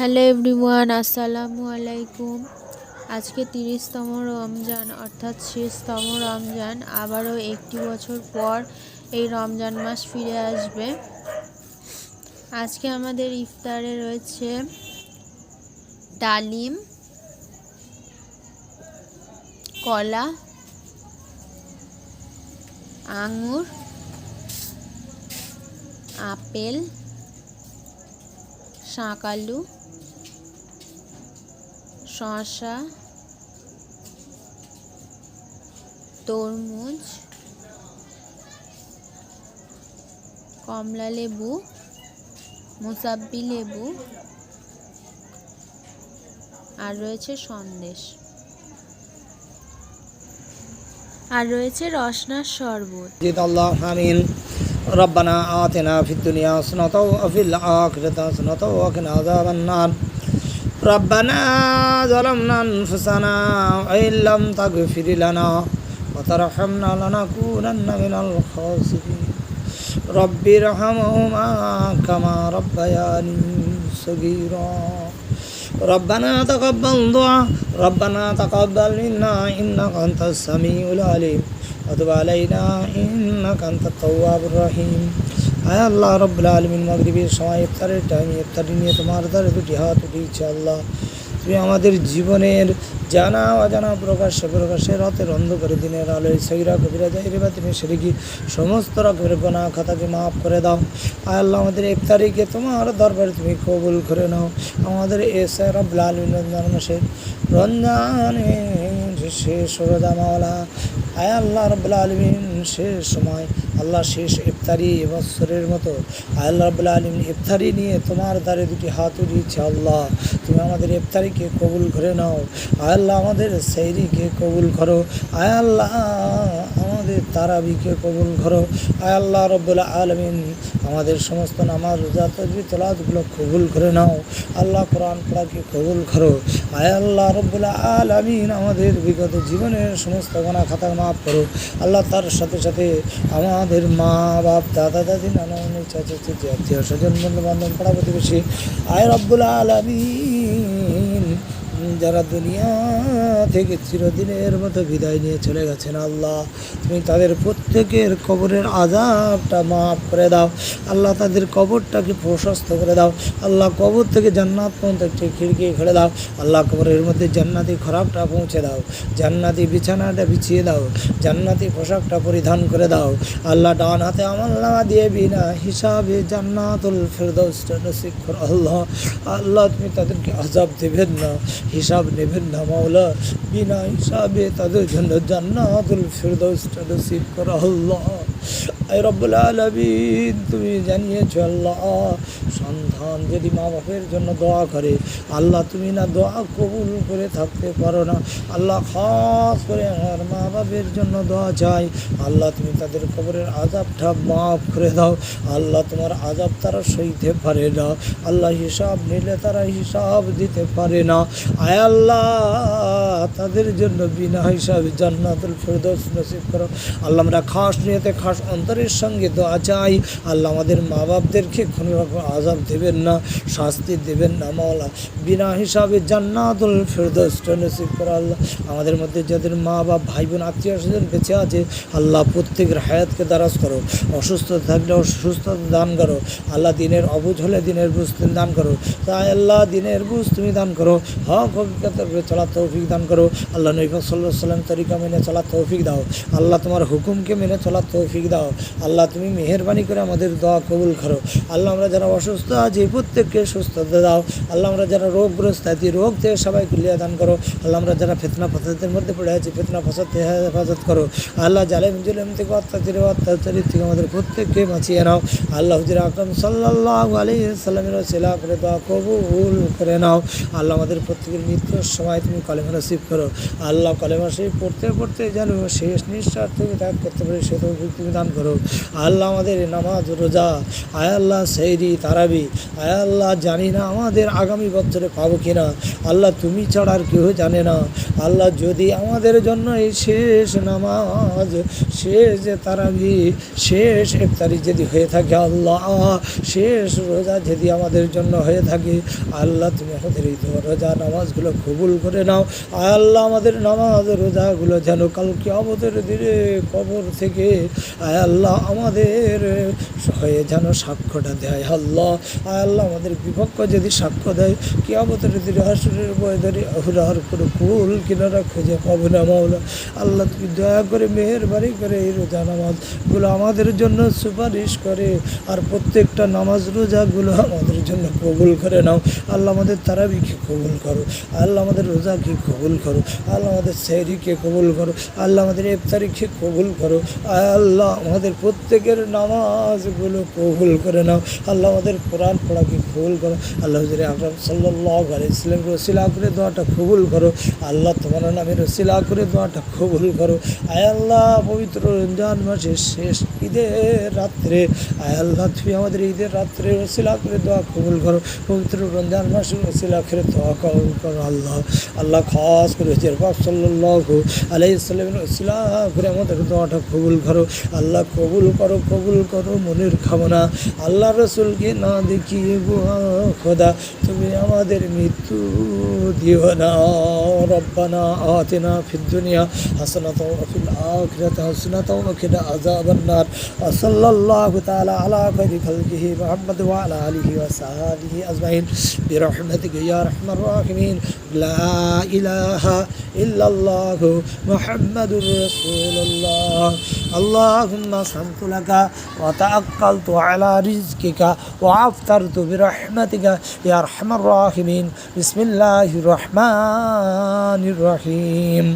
Hello everyone, আসসালামু আলাইকুম। আজকে তিরিশতম রমজান, অর্থাৎ শেষতম রমজান। আবারও একটি বছর পর এই রমজান মাস ফিরে আসবে। আজকে আমাদের ইফতারে রয়েছে ডালিম, কলা, আঙুর, আপেল, শাঁকালু শসা তরমুজ কমলা লেবু মুসাব্বি লেবু আর রয়েছে সন্দেশ আর রয়েছে রসনার শরবত جد الله آمين ربنا آتنا في الدنيا حسنة وفي الآخرة حسنة وقنا عذاب النار ربنا ظلمنا أنفسنا وإن لم تغفر لنا وترحمنا لنكونن من الخاسرين رب ارحمهما كما ربياني صغيرا ربنا تقبل دعاء ربنا تقبل منا إنك أنت السميع العليم وتب علينا إنك أنت التواب الرحيم আয় আল্লাহ রব্বুল আলমিন মাগরিবের সময় ইফতারের টাইমে ইফতারি নিয়ে তোমার দ্বারে দুটি হাত উঠিয়েছে আল্লাহ। তুমি আমাদের জীবনের জানা, অজানা, প্রকাশ্যে প্রকাশ্যে রাতের অন্ধকারে, দিনের আলোয় সৈরা কবিরা জাহিরে বা তুমি সেরেকি সমস্ত রকমের গোনা খাতাকে মাফ করে দাও। আয় আল্লাহ, আমাদের ইফতারিকে তোমার দরবারে তুমি কবুল করে নাও। আমাদের এসে রব্বুল আলমিন রমজান মাসের রমজানের শেষ রোজা মাওলা। আয় আল্লাহ রব্বুল আলমিন। শেষ সময় আল্লাহ শেষ ইফতারি বৎসরের মতো। আল্লাহ রব্বুল আলমিন ইফতারি নিয়ে তোমার দ্বারে দুটি হাত উঠিয়েছে আল্লাহ। তুমি আমাদের ইফতারিকে কবুল করে নাও। আল্লাহ আমাদের সেইরিকে কবুল করো। আল্লাহ আমাদের তারাবিকে কবুল করো। আল্লাহ রব্বুল আলমিন আমাদের সমস্ত নামাজ, রোজা তজবি তলাদগুলো কবুল করে নাও। আল্লাহ কোরআন পড়াকে কবুল করো। আয় আল্লাহ রব্বুল আলমিন আমাদের বিগত জীবনের সমস্ত গোনা খাতা মাফ করো। আল্লাহ তার সাথে সাথে আমাদের মা, বাপ, দাদা, দাদি, নানা, নানি, চাচা, চাচি, আত্মীয় স্বজন বন্ধু বান্ধব পাড়া প্রতিবেশী, আয় রব্বুল আলমিন। যারা দুনিয়া থেকে চিরদিনের মতো বিদায় নিয়ে চলে গেছেন, আল্লাহ। তুমি তাদের প্রত্যেকের কবরের আজাবটা মাফ করে দাও। আল্লাহ তাদের কবরটাকে প্রশস্ত করে দাও। আল্লাহ কবর থেকে জান্নাত পর্যন্ত একটি খিড়কি খুলে দাও। আল্লাহ কবরের মধ্যে জান্নাতি খরাকটা পৌঁছে দাও। জান্নাতি বিছানাটা বিছিয়ে দাও। জান্নাতি পোশাকটা পরিধান করে দাও। আল্লাহ ডান হাতে আমল নামা দিয়ে বিনা হিসাবে জান্নাতুল ফেরদৌসটা করো, আল্লাহ। আল্লাহ, তুমি তাদেরকে আজাব দেবেন না। হিসাব নেবেন না মাওলা। বিনা হিসাবে তাদের জন্য জান্নাতুল ফেরদৌসটা নসিব সিফ আল্লাহ। আই রব্বুল আলামিন, তুমি জানিয়েছো আল্লাহ, সন্তান যদি মা বাপের জন্য দোয়া করে, আল্লাহ তুমি না দোয়া কবুল করে থাকতে পারো না। আল্লাহ খাস করে আমার মা বাপের জন্য দোয়া চাই। আল্লাহ তুমি তাদের কবরের আজাবটা মাফ করে দাও। আল্লাহ তোমার আজাব তারা সইতে পারে না। আল্লাহ হিসাব নিলে তারা হিসাব দিতে পারে না। আয় আল্লাহ, তাদের জন্য বিনা হিসাবে জান্নাতুল ফেরদৌস নসিব করো। আল্লাহ আমরা খাস নিয়েতে খাস অন্তরের সঙ্গে দোয়া চাই। আল্লাহ আমাদের মা বাপদেরকে কোনো রকম আজাব দেবেন না, শাস্তি দেবেন না মাওলা। বিনা হিসাবে জান্নাতুল ফেরদৌসটা নসিব করো আল্লাহ। আমাদের মধ্যে যাদের মা বাপ ভাই বোন আত্মীয় স্বজন বেঁচে আছে, আল্লাহ প্রত্যেকের হায়াতকে দারাজ করো। অসুস্থ থাকলে অসুস্থতা দান করো। আল্লাহ দিনের অবুঝ হলে দিনের বুঝ তুমি দান করো। তাই আল্লাহ দিনের বুঝ তুমি দান করো। হক হকিকতের চলার তৌফিক দান করো। আল্লাহ নৈফা সাল্লাহ সাল্লাম তরিকা মেনে চলার তৌফিক দাও। আল্লাহ তোমার হুকুমকে মেনে চলার তৌফিক দাও। আল্লাহ, তুমি মেহরবানি করে আমাদের দোয়া কবুল করো। আল্লাহ, আমরা যারা অসুস্থ আছি, প্রত্যেককে সুস্থতা দাও। আল্লাহ, আমরা যারা রোগগ্রস্ত আছি, রোগ থেকে সবাই কুলিয়া দান করো। আল্লাহ, আমরা যারা ফেতনা ফসাদের মধ্যে পড়ে আছি, ফেতনা ফসাদ থেকে হেফাজত করো। আল্লাহ, জালেম, জুলেম থেকে অত্যাচারী অত্যাচারী থেকে আমাদের প্রত্যেককে বাঁচিয়ে নাও। আল্লাহ, হুজুর আকরম সাল্লাহ আলী সাল্লামের সেলা করে দোয়া কবুল করে নাও। আল্লাহ, আমাদের প্রত্যেকের মৃত্যুর সময় তুমি কলেমা নসিব করো। আল্লাহ, কলেমা সেই পড়তে পড়তে যেন শেষ নিঃশ্বাস তুমি ত্যাগ করতে পারি, সে তুমি দান করো। আল্লাহ আমাদের নামাজ, রোজা, আয় আল্লাহ সেইরি, তারাবি, আয় আল্লাহ জানি না আমাদের আগামী বছরে পাবো কিনা। আল্লাহ তুমি ছাড়া আর কেউ জানে না। আল্লাহ যদি আমাদের জন্য এই শেষ নামাজ, শেষ তারাবি, শেষ ইফতারি যদি হয়ে থাকে আল্লাহ, শেষ রোজা যদি আমাদের জন্য হয়ে থাকে, আল্লাহ তুমি আমাদের এই রোজা নামাজগুলো কবুল করে নাও। আয় আল্লাহ আমাদের নামাজ, রোজাগুলো যেন কালকে আমাদের দিনে কবর থেকে, আয় আল্লাহ আমাদের। হয়ে যেন সাক্ষ্যটা দেয় আল্লাহ। আল্লাহ আমাদের বিপক্ষ যদি সাক্ষ্য দেয় কি আমাদের দিনে হাসুরের বয় ধরে আহুরার করে কুল কিনারা খুঁজে পাবো না মাওলা। আল্লাহ তুমি দয়া করে, মেহরবানি করে এই রোজা নামাজগুলো আমাদের জন্য সুপারিশ করে। আর প্রত্যেকটা নামাজ রোজাগুলো আমাদের জন্য কবুল করে নাও। আল্লাহ আমাদের তারাবিকে কবুল করো। আল্লাহ আমাদের রোজাকে কবুল করো। আল্লাহ আমাদের সেহরিকে কবুল করো। আল্লাহ আমাদের ইফতারিকে কবুল করো। আল্লাহ আমাদের প্রত্যেকের নামাজগুলো কবুল করে নাও। আল্লাহ আমাদের কোরআন পড়াকে কবুল করো? আল্লাহ হুজুরে আকরম সাল্লাহ ইসলাম রসিলা করে দোয়াটা কবুল করো। আল্লাহ তোমার নামে রসিলা করে দোয়াটা কবুল করো। আয় আল্লাহ, পবিত্র রমজান মাসের শেষ ঈদের রাত্রে, আয় আল্লাহ, তুমি আমাদের ঈদের রাত্রে রসিলা করে দোয়া কবুল করো। পবিত্র রমজান মাসের রসিলা করে দোয়া কবুল করো আল্লাহ। আল্লাহ খাস করে হজের বাপ সাল্লাহ আলাই ইসলামের রসিলা করে আমাদের দোয়াটা কবুল করো। আল্লাহ কবুল করো কবুল করো মনের খামনা আল্লাহ রসুলকে না বুয়া খোদা তুমি আমাদের মৃত্যু দিও না রব্বানা আতিনা ফিদ দুনিয়া হাসানাত ওয়া ফিল আখিরাতি হাসানাত ওয়া কিনা আযাবান নার ওয়া সাল্লাল্লাহু তাআলা আলা খাইরি খালকিহি মুহাম্মদ ওয়া আলা আলিহি ওয়া সাহবিহি আজমাইন বিরহমাতিকা ইয়া আরহামার রাহিমিন লা ইলাহা ইল্লাল্লাহু মুহাম্মাদুর রাসূলুল্লাহ اللهم صمت لك وتأكلت على رزقك وعفطرت তু বিরহমাতিকা ইয়ার রহমান রাহিমিন বিসমিল্লাহ রহমান রহিম